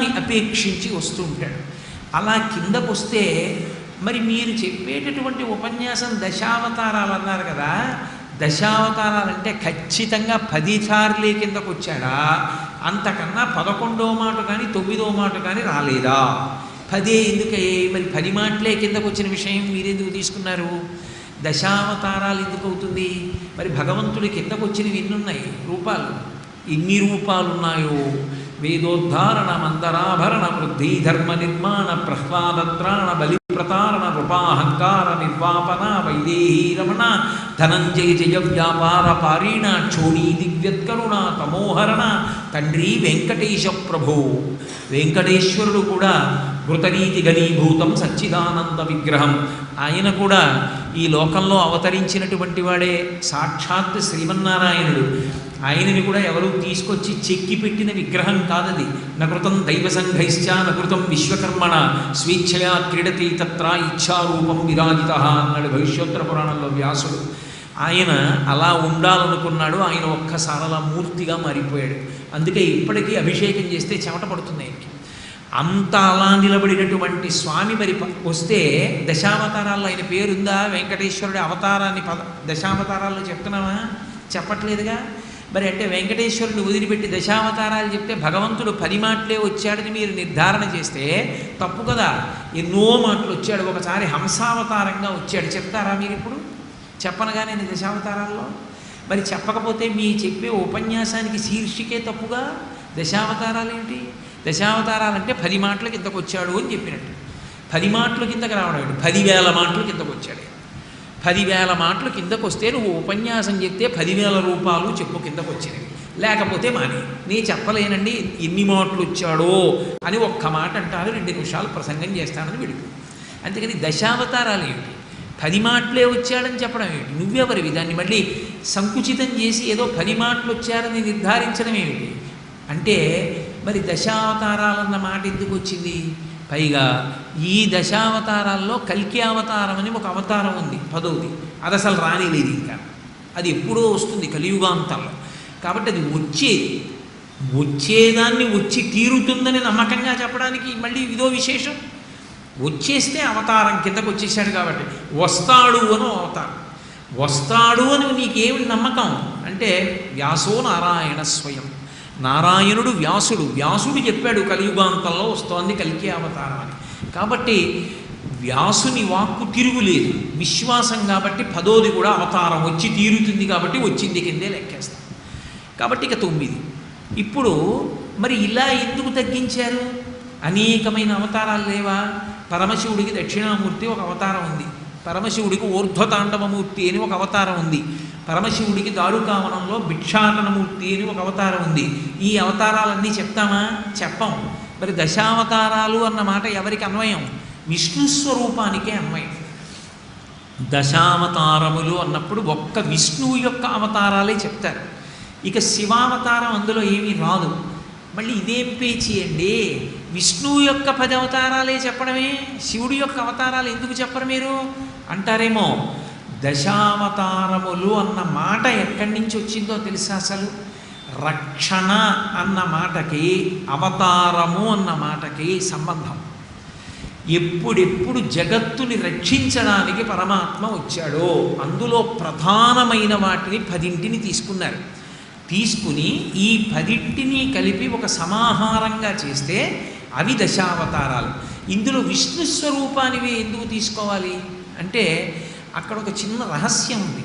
ఫలాన్ని అపేక్షించి వస్తూ ఉంటాడు అలా కిందకు వస్తే మరి మీరు చెప్పేటటువంటి ఉపన్యాసం దశావతారాలు అన్నారు కదా దశావతారాలు అంటే ఖచ్చితంగా పది సార్లే కిందకు వచ్చాడా అంతకన్నా పదకొండో మాట కానీ తొమ్మిదో మాట కానీ రాలేదా? పదే ఎందుకే? మరి పది మాటలే కిందకు వచ్చిన విషయం మీరెందుకు తీసుకున్నారు? దశావతారాలు ఎందుకు అవుతుంది మరి భగవంతుడి కిందకు వచ్చినవి ఎన్నున్నాయి? రూపాలు. ఎన్ని రూపాలు ఉన్నాయో వేదోద్ధారణ మందరాభరణ వృద్ధి ధర్మ నిర్మాణ ప్రహ్లాదత్రాణ బలి ప్రతారణ రూపాహంకార నిర్వాపన వైదేహీ రమణ ధనంజయ జయ వ్యాపార పారీణ క్షోణీ దివ్యత్కరుణ తమోహరణ తండ్రి వెంకటేశ ప్రభు వెంకటేశ్వరుడు కూడా మృతరీతి గణీభూతం సచ్చిదానంద విగ్రహం ఆయన కూడా ఈ లోకంలో అవతరించినటువంటి వాడే సాక్షాత్ శ్రీమన్నారాయణుడు. ఆయనని కూడా ఎవరూ తీసుకొచ్చి చెక్కి పెట్టిన విగ్రహం కాదది. నకృతం దైవ సంఘైశ్చ నకృతం విశ్వకర్మణ స్వేచ్ఛయా క్రీడతి తత్ర ఇచ్చారూపం విరాజిత అన్నాడు భవిష్యోత్తర పురాణంలో వ్యాసుడు. ఆయన అలా ఉండాలనుకున్నాడు ఆయన ఒక్కసారి అలా మూర్తిగా మారిపోయాడు. అందుకే ఇప్పటికీ అభిషేకం చేస్తే చెమట పడుతుంది ఆయనకి. అంత అలా నిలబడినటువంటి స్వామి మరి ప- వస్తే దశావతారాల్లో ఆయన పేరుందా? వెంకటేశ్వరుడి అవతారాన్ని పద దశావతారాల్లో చెప్తున్నావా? చెప్పట్లేదుగా? మరి అంటే వెంకటేశ్వరుని వదిలిపెట్టి దశావతారాలు చెప్తే భగవంతుడు పది మాటలే వచ్చాడని మీరు నిర్ధారణ చేస్తే తప్పు కదా. ఎన్నో మాటలు వచ్చాడు. ఒకసారి హంసావతారంగా వచ్చాడు. చెప్తారా మీరు ఇప్పుడు? చెప్పనగా నేను దశావతారాల్లో? మరి చెప్పకపోతే మీ చెప్పే ఉపన్యాసానికి శీర్షికే తప్పుగా? దశావతారాలు ఏంటి దశావతారాలు అంటే పది మాటల కిందకు వచ్చాడు అని చెప్పినట్టు. పది మాటల కిందకి రావడం పదివేల మాటల కిందకు వచ్చాడు. పదివేల మాటలు కిందకు వస్తే నువ్వు ఉపన్యాసం చెప్తే పదివేల రూపాయలు చెప్పు కిందకు వచ్చినవి లేకపోతే మాని నీ చెప్పలేనండి ఎన్ని మాటలు వచ్చాడో అని ఒక్క మాట అంటారు రెండు నిమిషాలు ప్రసంగం చేస్తానని విడుపు. అంతేకాని దశావతారాలు ఏమిటి? పది మాటలే వచ్చాడని చెప్పడం ఏమిటి? నువ్వెవరివి? దాన్ని మళ్ళీ సంకుచితం చేసి ఏదో పది మాటలు వచ్చారని నిర్ధారించడం ఏమిటి? అంటే మరి దశావతారాలన్న మాట ఎందుకు వచ్చింది? పైగా ఈ దశావతారాల్లో కల్కి అవతారం అని ఒక అవతారం ఉంది పదవది. అది అసలు రానిలేదు ఇంకా. అది ఎప్పుడో వస్తుంది కలియుగాంతంలో. కాబట్టి అది వచ్చేది వచ్చేదాన్ని వచ్చి తీరుతుందని నమ్మకంగా చెప్పడానికి మళ్ళీ ఇదో విశేషం. వచ్చేస్తే అవతారం కిందకు వచ్చేసాడు కాబట్టి వస్తాడు అని అవతారం. వస్తాడు అని నీకేమి నమ్మకం? అంటే వ్యాసో నారాయణ స్వయం. నారాయణుడు వ్యాసుడు. వ్యాసుడు చెప్పాడు కలియుగాంతంలో వస్తోంది కలికి అవతారం అని కాబట్టి వ్యాసుని వాక్కు తిరుగులేదు విశ్వాసం కాబట్టి పదోది కూడా అవతారం వచ్చి తీరుతుంది కాబట్టి వచ్చింది కిందే లెక్కేస్తాం. కాబట్టి ఇక తొమ్మిది. ఇప్పుడు మరి ఇలా ఎందుకు తగ్గించారు? అనేకమైన అవతారాలు లేవా? పరమశివుడికి దక్షిణామూర్తి ఒక అవతారం ఉంది. పరమశివుడికి ఊర్ధ్వతాండవమూర్తి అని ఒక అవతారం ఉంది. పరమశివుడికి దారుకావనంలో భిక్షాటనమూర్తి అని ఒక అవతారం ఉంది. ఈ అవతారాలన్నీ చెప్తామా? చెప్పం. మరి దశావతారాలు అన్న మాట ఎవరికి అన్వయం? విష్ణు స్వరూపానికే అన్వయం. దశావతారములు అన్నప్పుడు ఒక్క విష్ణువు యొక్క అవతారాలే చెప్తారు. ఇక శివావతారం అందులో ఏమీ రాదు. మళ్ళీ ఇదేం పేచి అండి. విష్ణువు యొక్క పది అవతారాలే చెప్పడమే శివుడి యొక్క అవతారాలు ఎందుకు చెప్పరు మీరు? అంటారేమో దశావతారములు అన్న మాట ఎక్కడి నుంచి వచ్చిందో తెలుసా అసలు? రక్షణ అన్న మాటకి అవతారము అన్న మాటకి సంబంధం. ఎప్పుడెప్పుడు జగత్తుని రక్షించడానికి పరమాత్మ వచ్చాడో అందులో ప్రధానమైన వాటిని పదింటిని తీసుకున్నారు. తీసుకుని ఈ పదింటిని కలిపి ఒక సమాహారంగా చేస్తే అవి దశావతారాలు. ఇందులో విష్ణు స్వరూపానివి ఎందుకు తీసుకోవాలి? అంటే అక్కడ ఒక చిన్న రహస్యం ఉంది.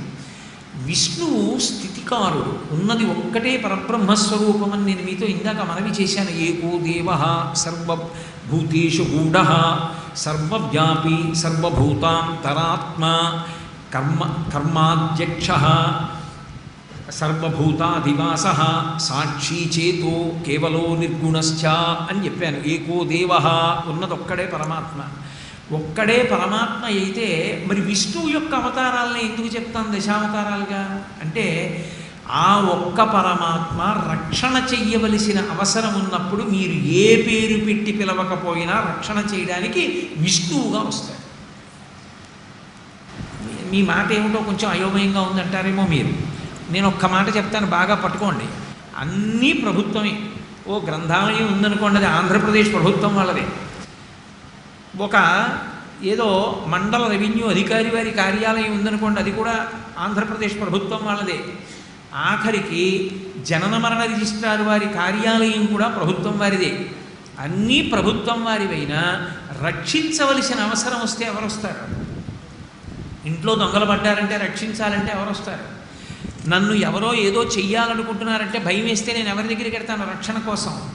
విష్ణువు స్థితికారుడు. ఉన్నది ఒక్కటే పరబ్రహ్మస్వరూపం అని నేను మీతో ఇందాక మనవి చేశాను. ఏకో దేవ సర్వభూతేషు గూఢ సర్వవ్యాపి సర్వభూతాంతరాత్మ కర్మ కర్మాధ్యక్ష సర్వభూతాధివాస సాక్షి చేతో కేవలో నిర్గుణశ్చ అని చెప్పాను. ఏకో దేవ ఉన్నదొక్కడే పరమాత్మ. ఒక్కడే పరమాత్మ అయితే మరి విష్ణువు యొక్క అవతారాలని ఎందుకు చెప్తాను దశావతారాలుగా? అంటే ఆ ఒక్క పరమాత్మ రక్షణ చెయ్యవలసిన అవసరం ఉన్నప్పుడు మీరు ఏ పేరు పెట్టి పిలవకపోయినా రక్షణ చేయడానికి విష్ణువుగా వస్తాడు మీ- మాట ఏమిటో కొంచెం అయోమయంగా ఉందంటారేమో మీరు. నేను ఒక్క మాట చెప్తాను బాగా పట్టుకోండి. అన్నీ ప్రభుత్వమే. ఓ గ్రంథాలయం ఉందనుకోండి అది ఆంధ్రప్రదేశ్ ప్రభుత్వం వాళ్ళదే. ఒక ఏదో మండల రెవెన్యూ అధికారి వారి కార్యాలయం ఉందనుకోండి అది కూడా ఆంధ్రప్రదేశ్ ప్రభుత్వం వాళ్ళదే. ఆఖరికి జనన మరణ రిజిస్ట్రార్ వారి కార్యాలయం కూడా ప్రభుత్వం వారిదే. అన్నీ ప్రభుత్వం వారివైనా రక్షించవలసిన అవసరం వస్తే ఎవరు వస్తారు ఇంట్లో దొంగలు పడ్డారంటే రక్షించాలంటే ఎవరు వస్తారు నన్ను ఎవరో ఏదో చెయ్యాలనుకుంటున్నారంటే భయం వేస్తే నేను ఎవరి దగ్గరికి వెళ్తాను? రక్షణ కోసం.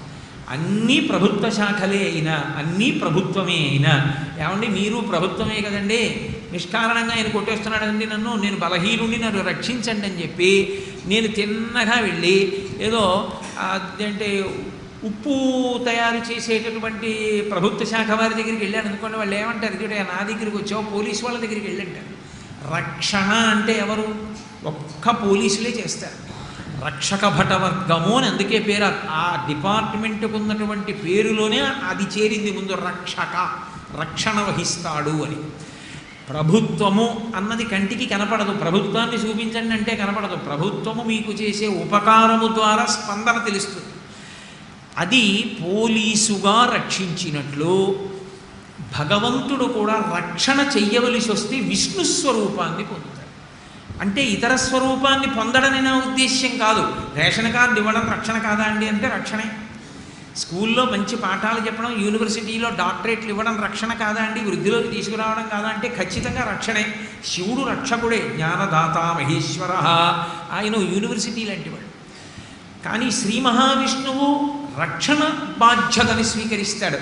అన్నీ ప్రభుత్వ శాఖలే అయినా అన్నీ ప్రభుత్వమే అయినా ఏమండి మీరు ప్రభుత్వమే కదండి నిష్కారణంగా ఆయన కొట్టేస్తున్నాడండి నన్ను నేను బలహీనుని నన్ను రక్షించండి అని చెప్పి నేను తిన్నగా వెళ్ళి ఏదో అంటే ఉప్పు తయారు చేసేటటువంటి ప్రభుత్వ శాఖ వారి దగ్గరికి వెళ్ళాను. అనుకోండి వాళ్ళు ఏమంటారు ఇది నా దగ్గరికి వచ్చావు పోలీసు వాళ్ళ దగ్గరికి వెళ్ళంటారు. రక్షణ అంటే ఎవరు? ఒక్క పోలీసులే చేస్తారు. రక్షక భటవర్గము అని అందుకే పేరు. ఆ డిపార్ట్మెంట్కు ఉన్నటువంటి పేరులోనే అది చేరింది ముందు రక్షక రక్షణ వహిస్తాడు అని. ప్రభుత్వము అన్నది కంటికి కనపడదు. ప్రభుత్వాన్ని చూపించండి అంటే కనపడదు. ప్రభుత్వము మీకు చేసే ఉపకారము ద్వారా స్పందన తెలుస్తుంది. అది పోలీసుగా రక్షించినట్లు భగవంతుడు కూడా రక్షణ చెయ్యవలసి వస్తే విష్ణు స్వరూపాన్ని పొందుతాడు. అంటే ఇతర స్వరూపాన్ని పొందడని నా ఉద్దేశ్యం కాదు. రేషన్ కార్డు ఇవ్వడం రక్షణ కాదా అండి అంటే రక్షణే. స్కూల్లో మంచి పాఠాలు చెప్పడం యూనివర్సిటీలో డాక్టరేట్లు ఇవ్వడం రక్షణ కాదా అండి? వృద్ధిలోకి తీసుకురావడం కాదా అంటే ఖచ్చితంగా రక్షణే. శివుడు రక్షకుడే జ్ఞానదాత మహేశ్వర. ఆయన యూనివర్సిటీ లాంటి వాడు. కానీ శ్రీ మహావిష్ణువు రక్షణ బాధ్యతని స్వీకరిస్తాడు.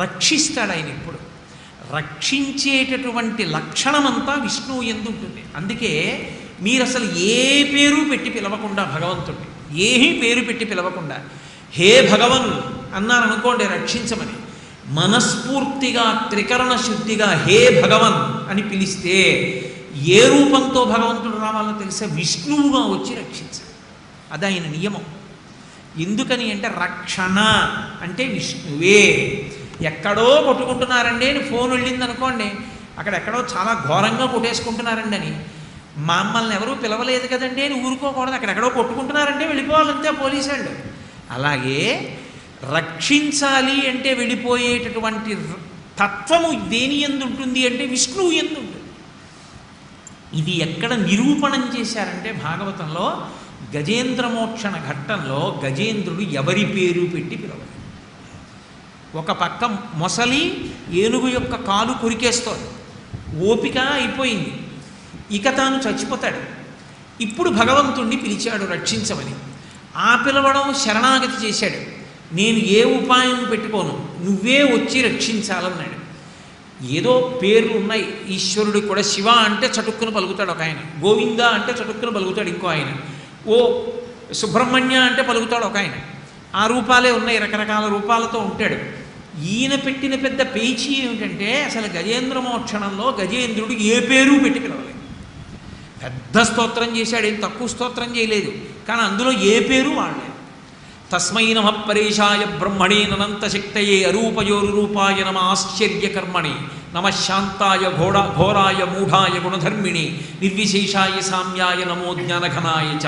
రక్షిస్తాడు ఆయన ఇప్పుడు రక్షించేటటువంటి లక్షణమంతా విష్ణువు ఎందు ఉంటుంది అందుకే మీరు అసలు ఏ పేరు పెట్టి పిలవకుండా భగవంతుడిని ఏమీ పేరు పెట్టి పిలవకుండా హే భగవన్ అన్నారనుకోండి రక్షించమని మనస్ఫూర్తిగా త్రికరణ శుద్ధిగా హే భగవన్ అని పిలిస్తే ఏ రూపంతో భగవంతుడు రావాలో తెలిసే విష్ణువుగా వచ్చి రక్షించాలి. అది ఆయన నియమం. ఎందుకని అంటే రక్షణ అంటే విష్ణువే. ఎక్కడో కొట్టుకుంటున్నారండి అని ఫోన్ వెళ్ళింది అనుకోండి అక్కడ ఎక్కడో చాలా ఘోరంగా కొట్టేసుకుంటున్నారండి అని. మమ్మల్ని ఎవరూ పిలవలేదు కదండి అని ఊరుకోకూడదు అక్కడెక్కడో కొట్టుకుంటున్నారంటే వెళ్ళిపోవాలంతే పోలీసు వాళ్ళు. అలాగే రక్షించాలి అంటే వెళ్ళిపోయేటటువంటి తత్వము దేని ఎందు ఉంటుంది అంటే విష్ణువు ఎందు ఉంటుంది ఇది ఎక్కడ నిరూపణం చేశారంటే భాగవతంలో గజేంద్ర మోక్షణ ఘట్టంలో గజేంద్రుడు ఎవరి పేరు పెట్టి పిలవలేదు ఒక పక్క మొసలి ఏనుగు యొక్క కాలు కురికేస్తోంది. ఓపిక అయిపోయింది. ఇక తాను చచ్చిపోతాడు. ఇప్పుడు భగవంతుణ్ణి పిలిచాడు రక్షించమని. ఆ పిలవడం శరణాగతి చేశాడు. నేను ఏ ఉపాయం పెట్టుకోను నువ్వే వచ్చి రక్షించాలన్నాడు. ఏదో పేర్లు ఉన్నాయి. ఈశ్వరుడు కూడా శివ అంటే చటుక్కున పలుకుతాడు ఒక ఆయన. గోవింద అంటే చటుక్కున పలుకుతాడు ఇంకో ఆయన. ఓ సుబ్రహ్మణ్య అంటే పలుకుతాడు ఒక ఆయన. ఆ రూపాలే ఉన్నాయి రకరకాల రూపాలతో ఉంటాడు. ఈయన పెట్టిన పెద్ద పేచీ ఏమిటంటే అసలు గజేంద్ర మోక్షణంలో గజేంద్రుడు ఏ పేరు పెట్టి పిలవలేదు పెద్ద స్తోత్రం చేశాడు ఏం తక్కువ స్తోత్రం చేయలేదు కానీ అందులో ఏ పేరు వాడలేదు. తస్మై నమ పరేషాయ బ్రహ్మణే ననంత శక్తయే అరూపయోరు రూపాయ నమ ఆశ్చర్యకర్మణి నమ శాంతాయ ఘోడ ఘోరాయ మూఢాయ గుణధర్మిణి నిర్విశేషాయ సామ్యాయ నమో జ్ఞానఘనాయ చ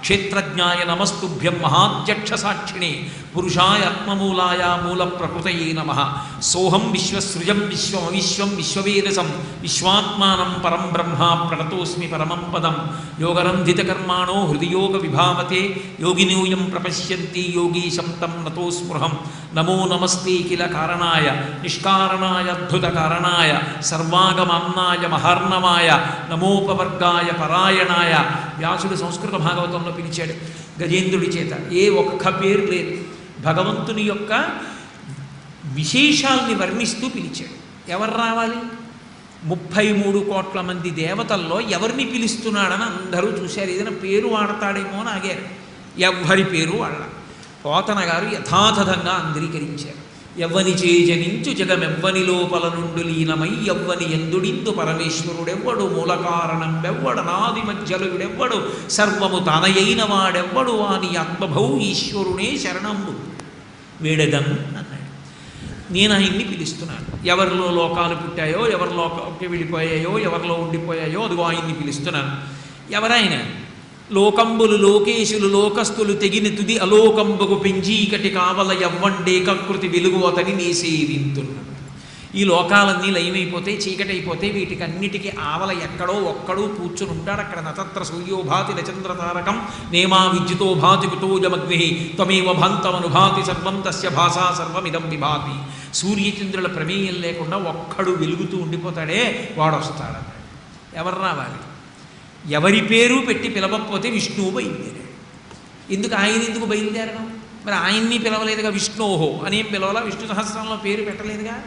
क्षेत्रज्ञाय नमस्तुभ्यं महाध्यक्षसाक्षिणे पुरुषाय आत्ममूलाय प्रकृत नम। सोहम विश्वसृजं विश्वमविश्वं विश्ववेदसं विश्वात्मानं परं ब्रह्मा प्रणतोऽस्मि परमं पदं। योगरन्धितकर्माणो हृदियोगविभावते योगिनूयं प्रपश्यन्ति, योगीशं तं नतोस्पृहं। नमो नमस्ते किल कारणाय, निष्कारणाय, अद्भुतकारणाय, सर्वागमाम्नाय, महार्णवाय, नमोपवर्गाय, परायणाय। व्यासुड संस्कृतभागवतं నమోపవర్గాయ పిలిచాడు గజేంద్రుడి చేత. ఏ ఒక్క పేరు లేదు. భగవంతుని యొక్క విశేషాల్ని వర్ణిస్తూ పిలిచాడు. ఎవరు రావాలి? ముప్పై మూడు కోట్ల మంది దేవతల్లో ఎవరిని పిలుస్తున్నాడని అందరూ చూశారు. ఏదైనా పేరు వాడతాడేమో అని ఆగారు. ఎవ్వరి పేరు వాళ్ళ పోతన గారు యథాతథంగా అంగీకరించారు. ఎవ్వని చేజనించు జగమెవ్వని లోపల నుండు లీనమై ఎవ్వని ఎందుడిందు పరమేశ్వరుడెవ్వడు? మూల కారణం నాది మధ్యలుడెవ్వడు సర్వము తనయైన వాడెవ్వడు? వాని ఆత్మభౌ ఈశ్వరునే శరణంబు. వేడదం? అన్నాడు. నేను ఆయన్ని పిలుస్తున్నాను. ఎవరిలో లోకాలు పుట్టాయో ఎవరి విడిపోయాయో వెళ్ళిపోయాయో ఎవరిలో ఉండిపోయాయో అదిగో ఆయన్ని పిలుస్తున్నాను. ఎవరాయన? లోకంబులు లోకేశులు లోకస్తులు తెగిన తుది అలోకంబకు పెంచీకటి కావల ఎవ్వండే కకృతి వెలుగు అతని నేసేరింతున్నాడు ఈ లోకాలన్నీ లయమైపోతే చీకటి అయిపోతే వీటికి అన్నిటికీ ఆవల ఎక్కడో ఒక్కడో కూర్చుని ఉంటాడు అక్కడ నతత్ర సూర్యోభాతి నచంద్ర తారకం నేమా విద్యుతో భాతి కుతోజమగ్ని త్వమేవ భాంతమనుభాతి సర్వం తస్య భాషా సర్వమిదం విభాతి. సూర్యచంద్రుల ప్రమేయం లేకుండా ఒక్కడు వెలుగుతూ ఉండిపోతాడే వాడు ఎవరు రావాలి ఎవరి పేరు పెట్టి పిలవకపోతే విష్ణువు బయలుదేరాడు. ఎందుకు ఆయన ఎందుకు బయలుదేరడం? మరి ఆయన్ని పిలవలేదుగా విష్ణోహో అనేం పిలవాలా? విష్ణు సహస్రంలో పేరు పెట్టలేదుగా?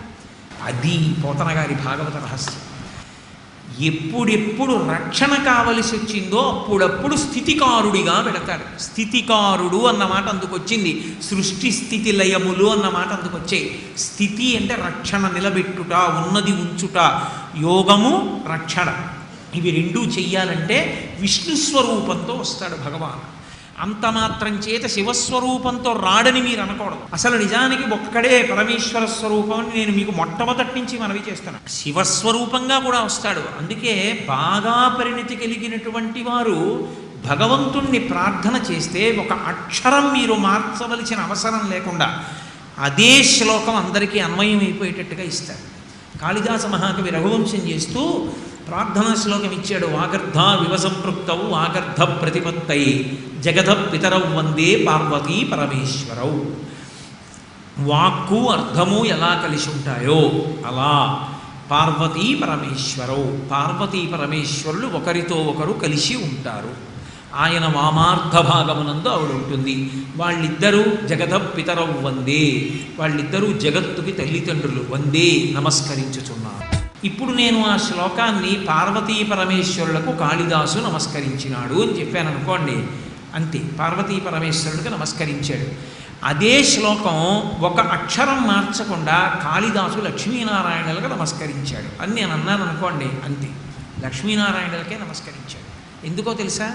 అది పోతన గారి భాగవత రహస్యం. ఎప్పుడెప్పుడు రక్షణ కావలసి వచ్చిందో అప్పుడప్పుడు స్థితికారుడిగా పెడతాడు. స్థితికారుడు అన్న మాట అందుకొచ్చింది. సృష్టి స్థితి లయములు అన్న మాట అందుకొచ్చాయి. స్థితి అంటే రక్షణ నిలబెట్టుట ఉన్నది ఉంచుట. యోగము రక్షణ. ఇవి రెండూ చెయ్యాలంటే విష్ణు స్వరూపంతో వస్తాడు భగవాన్. అంత మాత్రం చేత శివస్వరూపంతో రాడని మీరు అనకూడదు. అసలు నిజానికి ఒక్కడే పరమేశ్వర స్వరూపం అని నేను మీకు మొట్టమొదటి నుంచి మనవి చేస్తున్నాను శివస్వరూపంగా కూడా వస్తాడు. అందుకే బాగా పరిణితి కలిగినటువంటి వారు భగవంతుణ్ణి ప్రార్థన చేస్తే ఒక అక్షరం మీరు మార్చవలసిన అవసరం లేకుండా అదే శ్లోకం అందరికీ అన్వయం అయిపోయేటట్టుగా ఇస్తారు. కాళిదాస మహాకవి రఘువంశం చేస్తూ ప్రార్థనా శ్లోకం ఇచ్చాడు వాగర్ధ వివసంపృక్తవు వాగర్ధ ప్రతిపత్తై జగధ పితరవు వందే పార్వతీ పరమేశ్వరౌ. వాక్కు అర్థము ఎలా కలిసి ఉంటాయో అలా పార్వతీ పరమేశ్వరౌ పార్వతీ పరమేశ్వరులు ఒకరితో ఒకరు కలిసి ఉంటారు. ఆయన వామార్థ భాగమునందు ఆవిడ ఉంటుంది వాళ్ళిద్దరూ జగత పితరవు వందే వాళ్ళిద్దరూ జగత్తుకి తల్లిదండ్రులు వందే నమస్కరించుచున్నారు ఇప్పుడు నేను ఆ శ్లోకాన్ని పార్వతీ పరమేశ్వరులకు కాళిదాసు నమస్కరించినాడు అని చెప్పాను అనుకోండి. అంతే పార్వతీ పరమేశ్వరుడికి నమస్కరించాడు. అదే శ్లోకం ఒక అక్షరం మార్చకుండా కాళిదాసు లక్ష్మీనారాయణులకు నమస్కరించాడు. అని నేను అన్నాను అనుకోండి అంతే లక్ష్మీనారాయణులకే నమస్కరించాడు. ఎందుకో తెలుసా?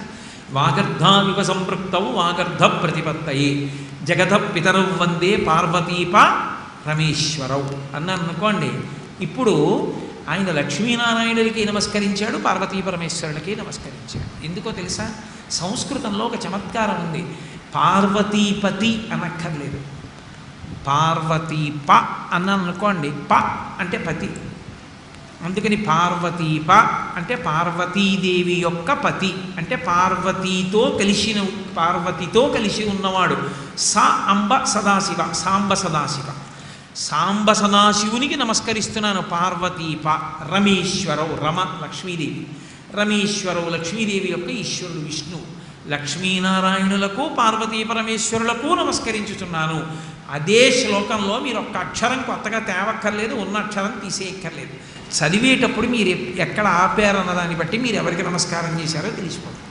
వాగర్ధావివ సంపృక్తౌ వాగర్ధ ప్రతిపత్తయి జగధ పితరౌ వందే పార్వతీప రమేశ్వరవు అన్నాను అనుకోండి ఇప్పుడు ఆయన లక్ష్మీనారాయణుడికి నమస్కరించాడు పార్వతీ పరమేశ్వరునికి నమస్కరించాడు. ఎందుకో తెలుసా? సంస్కృతంలో ఒక చమత్కారం ఉంది. పార్వతీపతి అనక్కర్లేదు. పార్వతీ అన్నాను అనుకోండి ప అంటే పతి. అందుకని పార్వతీప అంటే పార్వతీదేవి యొక్క పతి. అంటే పార్వతీతో కలిసిన పార్వతితో కలిసి ఉన్నవాడు. స అంబ సదాశివ సాంబ సదాశివ. సాంబ సదాశివునికి నమస్కరిస్తున్నాను పా రమేశ్వరవు రమ లక్ష్మీదేవి. రమేశ్వరవు లక్ష్మీదేవి యొక్క ఈశ్వరుడు విష్ణువు లక్ష్మీనారాయణులకు పార్వతీ పరమేశ్వరులకు నమస్కరించుతున్నాను అదే శ్లోకంలో మీరు ఒక్క అక్షరం కొత్తగా తేవక్కర్లేదు ఉన్న అక్షరం తీసేయక్కర్లేదు. చదివేటప్పుడు మీరు ఎక్కడ ఆపారన్న దాన్ని బట్టి మీరు ఎవరికి నమస్కారం చేశారో తెలిసిపోతుంది.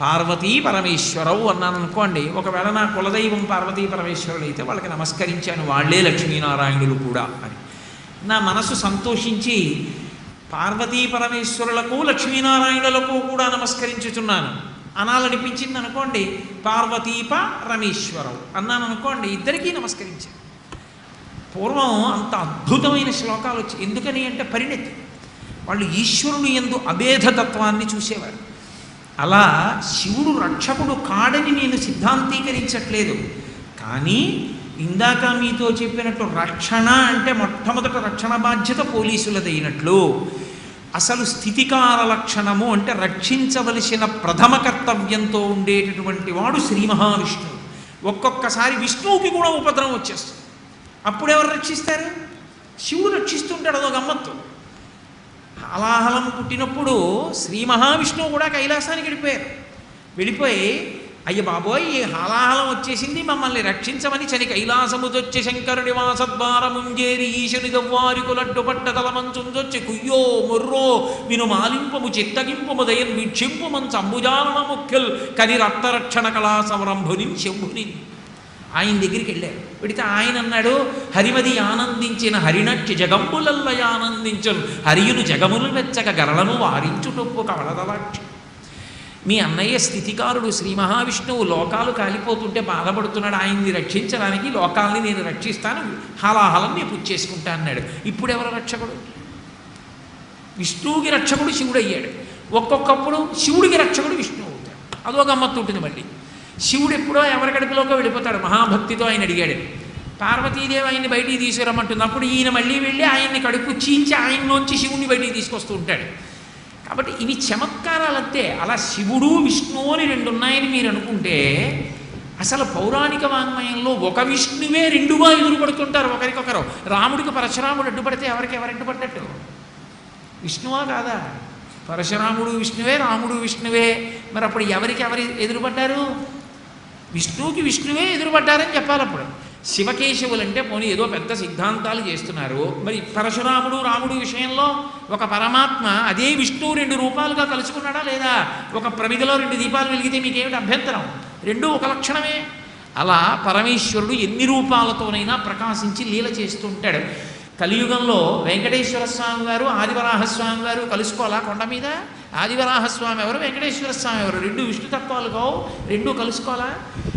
పార్వతీ పరమేశ్వరవు అన్నాను అనుకోండి ఒకవేళ నా కులదైవం పార్వతీ పరమేశ్వరుడు అయితే వాళ్ళకి నమస్కరించాను వాళ్ళే లక్ష్మీనారాయణులు కూడా అని. నా మనసు సంతోషించి పార్వతీ పరమేశ్వరులకు లక్ష్మీనారాయణులకు కూడా నమస్కరించుచున్నాను. అనాలనిపించింది అనుకోండి పార్వతీప రమేశ్వరవు అన్నాను అనుకోండి ఇద్దరికీ నమస్కరించాను పూర్వం అంత అద్భుతమైన శ్లోకాలు వచ్చి ఎందుకని అంటే పరిణతి. వాళ్ళు ఈశ్వరుని ఎందు అభేదతత్వాన్ని చూసేవారు. అలా శివుడు రక్షకుడు కాడని నేను సిద్ధాంతీకరించట్లేదు. కానీ ఇందాక మీతో చెప్పినట్టు రక్షణ అంటే మొట్టమొదట రక్షణ బాధ్యత పోలీసులదైనట్లు. అసలు స్థితికార లక్షణము అంటే రక్షించవలసిన ప్రథమ కర్తవ్యంతో ఉండేటటువంటి వాడు శ్రీ మహావిష్ణువు. ఒక్కొక్కసారి విష్ణువుకి కూడా ఉపద్రవం వచ్చేస్తుంది. అప్పుడు ఎవరు రక్షిస్తారు? శివుడు రక్షిస్తుంటాడు అదో గమ్మత్తు. కాలాహలం పుట్టినప్పుడు శ్రీ మహావిష్ణువు కూడా కైలాసానికి వెళ్ళిపోయారు. వెళ్ళిపోయి అయ్య బాబోయ్ ఈ హాలాహలం వచ్చేసింది మమ్మల్ని రక్షించమని చని కైలాసముదొచ్చి శంకరుని వాసద్వారముంజేరి ఈశుని దవ్వారికులడ్డుపట్ట తలమంచుందొచ్చి కుయ్యో మొర్రో విను మాలింపము చిత్తగింపము దయం వీక్షింపు మంచు అంబుజాలన ముఖ్యుల్ కని రక్తరక్షణ కళా సంరంభుని శంభుని. ఆయన దగ్గరికి వెళ్ళారు. పెడితే ఆయన అన్నాడు హరిమది ఆనందించిన హరినట్టి జగంబులల్ల ఆనందించను. హరియును జగములు వెచ్చక గరళను వారించుటొప్పు కవలదలాక్షి మీ అన్నయ్య స్థితికారుడు శ్రీ మహావిష్ణువు లోకాలు కాలిపోతుంటే బాధపడుతున్నాడు. ఆయన్ని రక్షించడానికి లోకాల్ని నేను రక్షిస్తాను. హలాహలం నేను పుచ్చేసుకుంటా అన్నాడు. ఇప్పుడు ఎవరు రక్షకుడు? విష్ణువుకి రక్షకుడు శివుడు అయ్యాడు ఒక్కొక్కప్పుడు శివుడికి రక్షకుడు విష్ణువు అవుతాడు. అదో గమ్మత్తు ఉంటుంది మళ్ళీ. శివుడు ఎప్పుడో ఎవరి కడుపులోకి వెళ్ళిపోతాడు. మహాభక్తితో ఆయన అడిగాడు. పార్వతీదేవి ఆయన్ని బయటికి తీసుకురమ్మంటుంది. అప్పుడు ఈయన మళ్ళీ వెళ్ళి ఆయన్ని కడుపు చీల్చి ఆయనలోంచి శివుణ్ణి బయటికి తీసుకొస్తూ ఉంటాడు. కాబట్టి ఇవి చమత్కారాలు అంతే అలా శివుడు విష్ణువు అని రెండు ఉన్నాయని మీరు అనుకుంటే అసలు పౌరాణిక వాంగ్మయంలో ఒక విష్ణువే రెండుగా ఎదురుపడుతుంటారు. ఒకరికొకరు. రాముడికి పరశురాముడు అడ్డుపడితే ఎవరికి ఎవరు అడ్డుపడ్డట్టు? విష్ణువా కాదా? పరశురాముడు విష్ణువే రాముడు విష్ణువే. మరి అప్పుడు ఎవరికి ఎవరు ఎదురుపడ్డారు? విష్ణువుకి విష్ణువే ఎదురుపడ్డారని చెప్పాలి అప్పుడు. శివకేశవులంటే పోనీ ఏదో పెద్ద సిద్ధాంతాలు చేస్తున్నారు. మరి పరశురాముడు రాముడు విషయంలో ఒక పరమాత్మ అదే విష్ణువు రెండు రూపాలుగా కలుసుకున్నాడా లేదా? ఒక ప్రమిదలో రెండు దీపాలు వెలిగితే మీకేమిటి అభ్యంతరం? రెండూ ఒక లక్షణమే. అలా పరమేశ్వరుడు ఎన్ని రూపాలతోనైనా ప్రకాశించి లీల చేస్తుంటాడు. కలియుగంలో వెంకటేశ్వర స్వామి గారు ఆదివరాహస్వామి గారు కలుసుకోవాలా కొండ మీద? ఆదివరాహస్వామి ఎవరు? వెంకటేశ్వర స్వామి ఎవరు? రెండు విష్ణు తత్వాలు కావు రెండు కలుసుకోవాలా?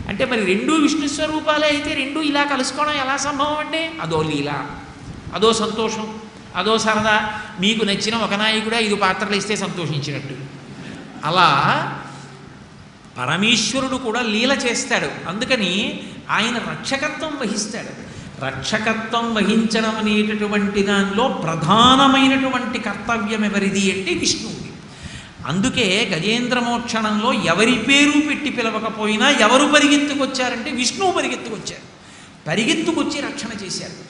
అంటే మరి రెండు విష్ణు స్వరూపాలే అయితే రెండు ఇలా కలుసుకోవడం ఎలా సంభవం అంటే అదో లీల అదో సంతోషం అదో సరదా. మీకు నచ్చిన ఒక నాయకుడే ఐదు పాత్రలు ఇస్తే సంతోషించినట్టు. అలా పరమేశ్వరుడు కూడా లీల చేస్తాడు. అందుకని ఆయన రక్షకత్వం వహిస్తాడు. రక్షకత్వం వహించడం అనేటటువంటి దానిలో ప్రధానమైనటువంటి కర్తవ్యం ఎవరిది అంటే విష్ణువు. అందుకే గజేంద్ర మోక్షణంలో ఎవరి పేరు పెట్టి పిలవకపోయినా ఎవరు పరిగెత్తుకొచ్చారంటే విష్ణువు పరిగెత్తుకొచ్చారు. పరిగెత్తుకొచ్చి రక్షణ చేశారు.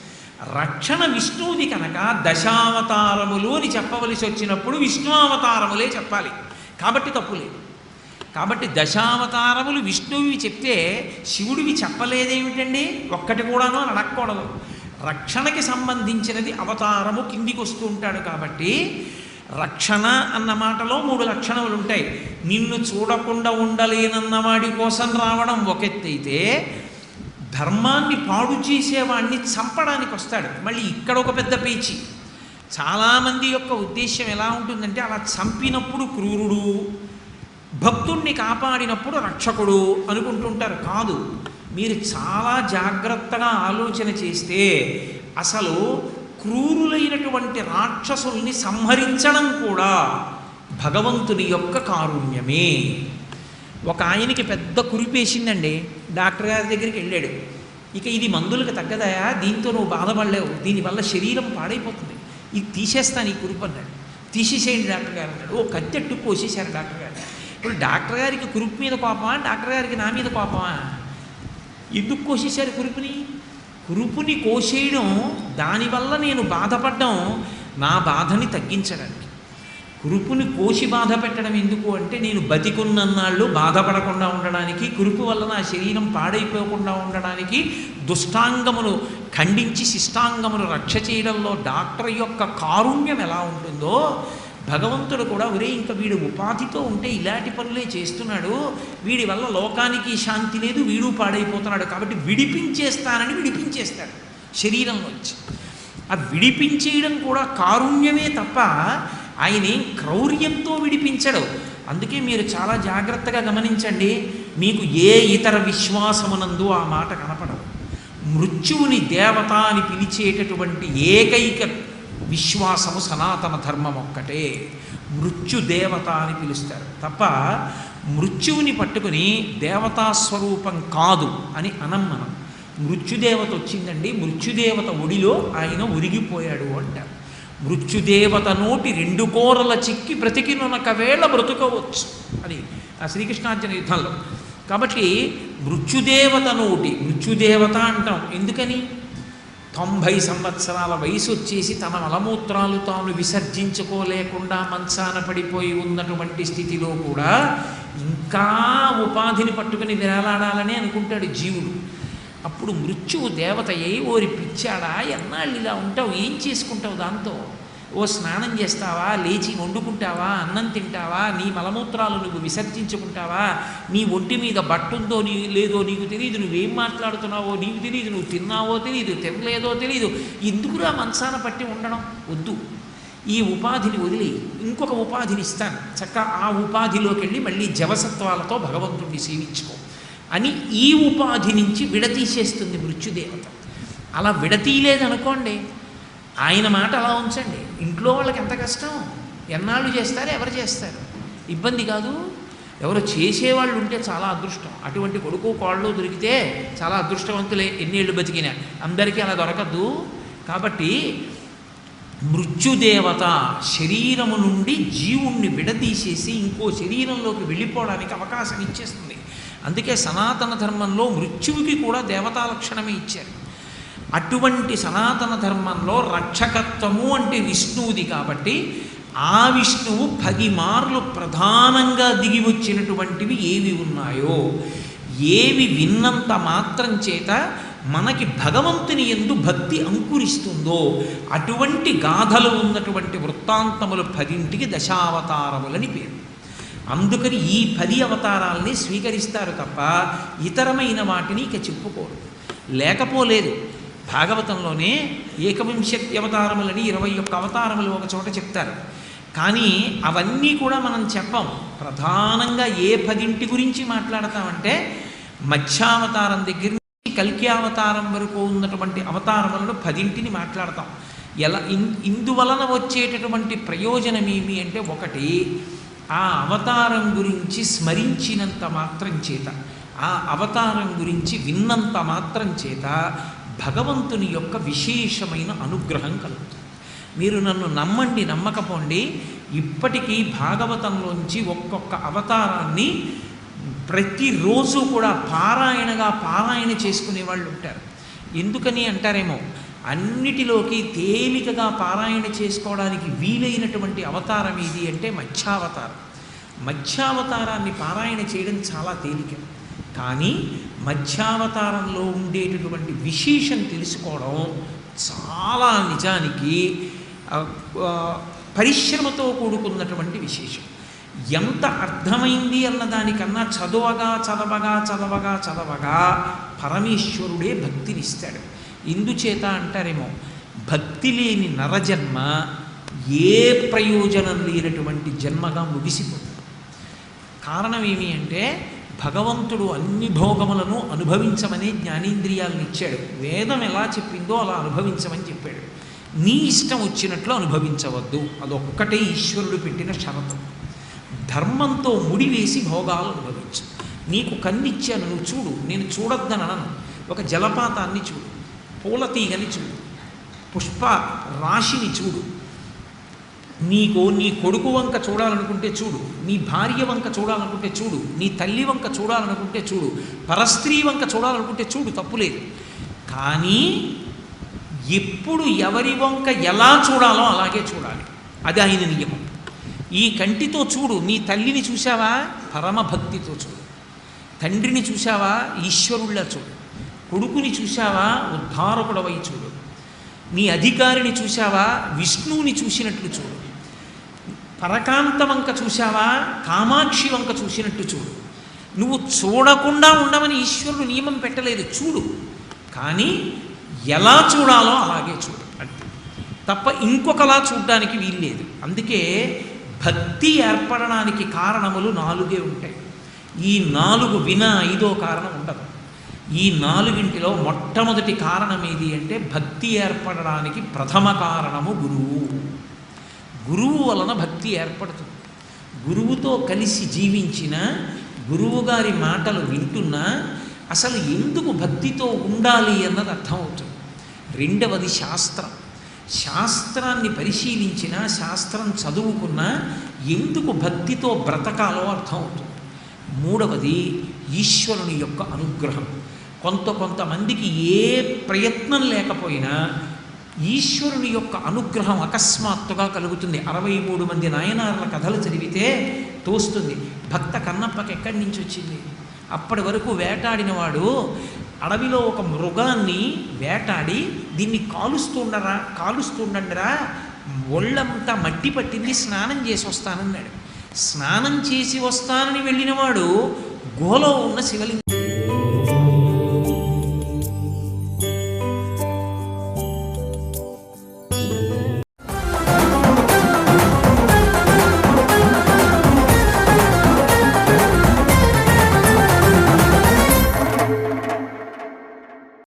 రక్షణ విష్ణువుది కనుక దశావతారములు అని చెప్పవలసి వచ్చినప్పుడు విష్ణు అవతారములే చెప్పాలి. కాబట్టి తప్పు లేదు. కాబట్టి దశావతారములు విష్ణువి చెప్తే శివుడివి చెప్పలేదేమిటండి? ఒక్కటి కూడాను అని అడగకూడదు రక్షణకి సంబంధించినది అవతారము కిందికి వస్తూ ఉంటాడు కాబట్టి రక్షణ అన్న మాటలో మూడు లక్షణములు ఉంటాయి. నిన్ను చూడకుండా ఉండలేనన్న వాడి కోసం రావడం ఒక ఎత్తైతే ధర్మాన్ని పాడు చేసేవాడిని చంపడానికి వస్తాడు. మళ్ళీ ఇక్కడ ఒక పెద్ద పేచి. చాలామంది యొక్క ఉద్దేశం ఎలా ఉంటుందంటే అలా చంపినప్పుడు క్రూరుడు భక్తుణ్ణి కాపాడినప్పుడు రక్షకుడు అనుకుంటుంటారు. కాదు మీరు చాలా జాగ్రత్తగా ఆలోచన చేస్తే అసలు క్రూరులైనటువంటి రాక్షసుల్ని సంహరించడం కూడా భగవంతుని యొక్క కారుణ్యమే. ఒక ఆయనకి పెద్ద కురిపేసిందండి. డాక్టర్ గారి దగ్గరికి వెళ్ళాడు. ఇక ఇది మందులకు తగ్గదయా దీంతో నువ్వు బాధపడలేవు. దీనివల్ల శరీరం పాడైపోతుంది. ఇది తీసేస్తాను ఈ కురుపు అన్నాడు. తీసేసేయండి డాక్టర్ గారు అన్నాడు. ఓ కత్తెట్టు కోసేశారు డాక్టర్ గారు. ఇప్పుడు డాక్టర్ గారికి కురుపు మీద కోపమా? డాక్టర్ గారికి నా మీద కోపమా? ఎందుకు కోసేశారు కురుపుని? కురుపుని కోసేయడం దానివల్ల నేను బాధపడ్డం నా బాధని తగ్గించడానికి. కురుపుని కోసి బాధ పెట్టడం ఎందుకు అంటే నేను బతికున్నన్నాళ్ళు బాధపడకుండా ఉండడానికి కురుపు వల్ల నా శరీరం పాడైపోకుండా ఉండడానికి దుష్టాంగమును ఖండించి శిష్టాంగమును రక్ష చేయడంలో డాక్టర్ యొక్క కారుణ్యం ఎలా ఉంటుందో భగవంతుడు కూడా ఒరే ఇంకా వీడు ఉపాధితో ఉంటే ఇలాంటి పనులే చేస్తున్నాడు వీడి వల్ల లోకానికి శాంతి లేదు వీడు పాడైపోతున్నాడు కాబట్టి విడిపించేస్తానని విడిపించేస్తాడు శరీరంలోంచి. ఆ విడిపించేయడం కూడా కారుణ్యమే తప్ప ఆయన ఏం క్రౌర్యంతో విడిపించడు. అందుకే మీరు చాలా జాగ్రత్తగా గమనించండి మీకు ఏ ఇతర విశ్వాసమునందు ఆ మాట కనపడదు. మృత్యువుని దేవత అని పిలిచేటటువంటి ఏకైక విశ్వాసము సనాతన ధర్మం ఒక్కటే. మృత్యుదేవత అని పిలుస్తారు. తప్ప మృత్యువుని పట్టుకుని దేవతా స్వరూపం కాదు అని అనం మనం మృత్యుదేవత వచ్చిందండి. మృత్యుదేవత ఒడిలో ఆయన ఉరిగిపోయాడు అంటారు. మృత్యుదేవత నోటి రెండు కోరల చిక్కి బ్రతికినొనక వేళ బ్రతుకవచ్చు అని ఆ శ్రీకృష్ణార్జున యుద్ధంలో. కాబట్టి మృత్యుదేవత నోటి మృత్యుదేవత అంటాం. ఎందుకని? తొంభై సంవత్సరాల వయసు వచ్చేసి తన మలమూత్రాలు తాను విసర్జించుకోలేకుండా మంచాన పడిపోయి ఉన్నటువంటి స్థితిలో కూడా ఇంకా ఉపాధిని పట్టుకుని వేలాడాలని అనుకుంటాడు జీవుడు. అప్పుడు మృత్యువు దేవత ఏ ఓరి పిచ్చాడా? ఎన్నాళ్ళు ఇలా ఉంటావు? ఏం చేసుకుంటావు దాంతో? ఓ స్నానం చేస్తావా? లేచి వండుకుంటావా? అన్నం తింటావా? నీ మలమూత్రాలు నువ్వు విసర్జించుకుంటావా? నీ ఒంటి మీద బట్టుందో నీ లేదో నీకు తెలియదు నువ్వేం మాట్లాడుతున్నావో నీకు తెలియదు నువ్వు తిన్నావో తెలియదు తినలేదో తెలియదు ఎందుకురా మంచాన పట్టి ఉండడం? వద్దు. ఈ ఉపాధిని వదిలి. ఇంకొక ఉపాధిని ఇస్తాను. చక్క ఆ ఉపాధిలోకి వెళ్ళి మళ్ళీ జవసత్వాలతో భగవంతుడిని సేవించుకో. అని ఈ ఉపాధి నుంచి విడతీసేస్తుంది మృత్యుదేవత. అలా విడతీయలేదనుకోండి ఆయన మాట అలా ఉంచండి. ఇంట్లో వాళ్ళకి ఎంత కష్టం? ఎన్నాళ్ళు చేస్తారు? ఎవరు చేస్తారు? ఇబ్బంది కాదు. ఎవరు చేసేవాళ్ళు ఉంటే చాలా అదృష్టం. అటువంటి కొడుకు కోళ్ళు దొరికితే చాలా అదృష్టవంతులే. ఎన్నేళ్ళు బతికినా. అందరికీ అలా దొరకద్దు కాబట్టి మృత్యుదేవత శరీరము నుండి జీవుణ్ణి విడదీసేసి ఇంకో శరీరంలోకి వెళ్ళిపోవడానికి అవకాశం ఇచ్చేస్తుంది. అందుకే సనాతన ధర్మంలో మృత్యువుకి కూడా దేవతా లక్షణమే ఇచ్చారు. అటువంటి సనాతన ధర్మంలో రక్షకత్వము అంటే విష్ణువుది కాబట్టి ఆ విష్ణువు పది మార్లు ప్రధానంగా దిగి వచ్చినటువంటివి ఏవి ఉన్నాయో ఏవి విన్నంత మాత్రం చేత మనకి భగవంతుని ఎందు భక్తి అంకురిస్తుందో అటువంటి గాథలు ఉన్నటువంటి వృత్తాంతములు పదింటికి దశావతారములని పేరు. అందుకని ఈ పది అవతారాలని స్వీకరిస్తారు తప్ప ఇతరమైన వాటిని ఇక చెప్పుకోరు. లేకపోలేదు భాగవతంలోనే ఏకవింశతి అవతారములని ఇరవై ఒక్క అవతారములు ఒక చోట చెప్తారు. కానీ అవన్నీ కూడా మనం చెప్పం. ప్రధానంగా ఏ పదింటి గురించి మాట్లాడతామంటే మత్స్యావతారం దగ్గర నుంచి కల్కి అవతారం వరకు ఉన్నటువంటి అవతారములను పదింటిని మాట్లాడతాం. ఎలా ఇన్ ఇందువలన వచ్చేటటువంటి ప్రయోజనం ఏమి అంటే ఒకటి ఆ అవతారం గురించి స్మరించినంత మాత్రం చేత ఆ అవతారం గురించి విన్నంత మాత్రం చేత భగవంతుని యొక్క విశేషమైన అనుగ్రహం కలుగుతుంది. మీరు నన్ను నమ్మండి నమ్మకపోండి ఇప్పటికీ భాగవతంలోంచి ఒక్కొక్క అవతారాన్ని ప్రతిరోజు కూడా పారాయణగా పారాయణ చేసుకునే వాళ్ళు ఉంటారు. ఎందుకని అంటారేమో అన్నిటిలోకి తేలికగా పారాయణ చేసుకోవడానికి వీలైనటువంటి అవతారం ఏది అంటే మత్స్యావతారం మధ్యావతారాన్ని పారాయణ చేయడం చాలా తేలిక. కానీ మధ్యావతారంలో ఉండేటటువంటి విశేషం తెలుసుకోవడం చాలా నిజానికి పరిశ్రమతో కూడుకున్నటువంటి విశేషం. ఎంత అర్థమైంది అన్నదానికన్నా చదవగా చదవగా చదవగా చదవగా పరమేశ్వరుడే భక్తినిస్తాడు. ఇందుచేత అంటారేమో భక్తి లేని నరజన్మ ఏ ప్రయోజనం లేనటువంటి జన్మగా ముగిసిపోతుంది. కారణం ఏమి అంటే భగవంతుడు అన్ని భోగములను అనుభవించమని జ్ఞానేంద్రియాలను ఇచ్చాడు. వేదం ఎలా చెప్పిందో అలా అనుభవించమని చెప్పాడు. నీ ఇష్టం వచ్చినట్లు అనుభవించవద్దు. అదొక్కటే ఈశ్వరుడు పెట్టిన షరతు. ధర్మంతో ముడివేసి భోగాలు అనుభవించు. నీకు కన్నిచ్చాను నువ్వు చూడు. నేను చూడొద్దని అనను. ఒక జలపాతాన్ని చూడు. పూల తీగని చూడు. పుష్ప రాశిని చూడు. నీకు నీ కొడుకు వంక చూడాలనుకుంటే చూడు. నీ భార్య వంక చూడాలనుకుంటే చూడు. నీ తల్లి వంక చూడాలనుకుంటే చూడు. పరస్త్రీ వంక చూడాలనుకుంటే చూడు తప్పులేదు కానీ ఎప్పుడు ఎవరి వంక ఎలా చూడాలో అలాగే చూడాలి. అది ఆయన నియమం. ఈ కంటితో చూడు. నీ తల్లిని చూసావా పరమభక్తితో చూడు. తండ్రిని చూసావా ఈశ్వరుళ్ళ చూడు. కొడుకుని చూసావా ఉద్ధారకుడవై చూడు. నీ అధికారిని చూసావా విష్ణువుని చూసినట్లు చూడు. పరకాంత వంక చూశావా? కామాక్షి వంక చూసినట్టు చూడు. నువ్వు చూడకుండా ఉండమని ఈశ్వరుడు నియమం పెట్టలేదు చూడు. కానీ ఎలా చూడాలో అలాగే చూడు. అంటే తప్ప ఇంకొకలా చూడడానికి వీల్లేదు. అందుకే భక్తి ఏర్పడడానికి కారణములు నాలుగే ఉంటాయి. ఈ నాలుగు విన ఐదో కారణం ఉండదు. ఈ నాలుగింటిలో మొట్టమొదటి కారణం ఏది అంటే భక్తి ఏర్పడడానికి ప్రథమ కారణము గురువు. గురువు వలన భక్తి ఏర్పడుతుంది. గురువుతో కలిసి జీవించిన గురువుగారి మాటలు వింటున్నా అసలు ఎందుకు భక్తితో ఉండాలి అన్నది అర్థమవుతుంది. రెండవది శాస్త్రం. శాస్త్రాన్ని పరిశీలించిన శాస్త్రం చదువుకున్నా ఎందుకు భక్తితో బ్రతకాలో అర్థమవుతుంది. మూడవది ఈశ్వరుని యొక్క అనుగ్రహం. కొంత కొంతమందికి ఏ ప్రయత్నం లేకపోయినా ఈశ్వరుని యొక్క అనుగ్రహం అకస్మాత్తుగా కలుగుతుంది. అరవై మూడు మంది నాయనార్ల కథలు చదివితే తోస్తుంది. భక్త కన్నప్పకి ఎక్కడి నుంచి వచ్చింది? అప్పటి వరకు వేటాడినవాడు అడవిలో ఒక మృగాన్ని వేటాడి దీన్ని కాలుస్తుండరా కాలుస్తుండరా ఒళ్ళంతా మట్టి పట్టింది స్నానం చేసి వస్తానన్నాడు. స్నానం చేసి వస్తానని వెళ్ళినవాడు గోలో ఉన్న శివలింగం